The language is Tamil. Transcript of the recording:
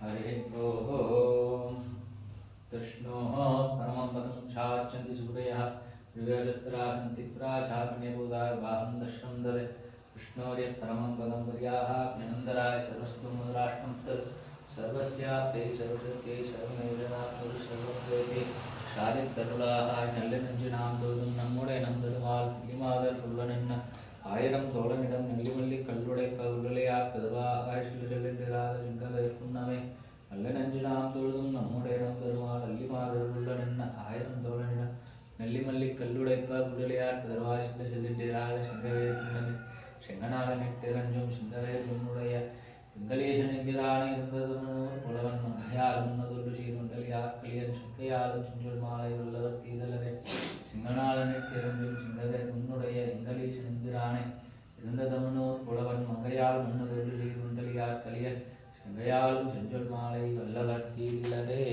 हरिः ओम् कृष्णोः परमं पदं छाच्छन्ति सूरयः दिव्यचत्राहन्तित्राचापण्यभूतावाहं दर्शनं ददे कृष्णोर्यत् परमं पदं पर्याः ज्ञनन्दराय सर्वस्तु मुद्राष्टं तत् सर्वस्याप्ते सर्वशक्ते सर्वमेवनात्मरु सर्वप्रति சாதித்தருளாக நல்ல நெஞ்சு நாம் தோதும் நம்முடைய நம் தருவாள் கிளிமாதர் புல்வனென்ன ஆயிரம் தோழனிடம் நெல்லிமல்லி சிங்கவேற்குன்னமே நல்ல நெஞ்சு நாம் தொழுதும் நம்முடைய நம் தருவாள் அல்லிமாதர் உள்ளனென்ன ஆயிரம் தோழனிடம் நெல்லிமல்லி கல்லுடைப்ப உள்ளலையார் கதவாக சில செல்லின்றாத சிங்கவேற்குன்னமே செங்கனால நெட்டிரஞ்சும் சிங்கவேர் உன்னுடைய வெங்கடேசனிபிரான இருந்ததுமனோர் புலவன் மகையாலும் மதுரு சீருண்டல் யாக்களியன் சுக்கையாலும் செஞ்சொல் மாலை உள்ளவர் தீதலரே. சிங்கநாளனில் தெரிஞ்சும் சிங்கதர் உன்னுடைய வெங்கடேசனிபிரானே இருந்ததமனோர் புலவன் மகையால் மன்னதொரு சீருண்டல் யாக்களியன் சிங்கையாலும் செஞ்சொல் மாலை வல்லவர் தீர்ந்ததே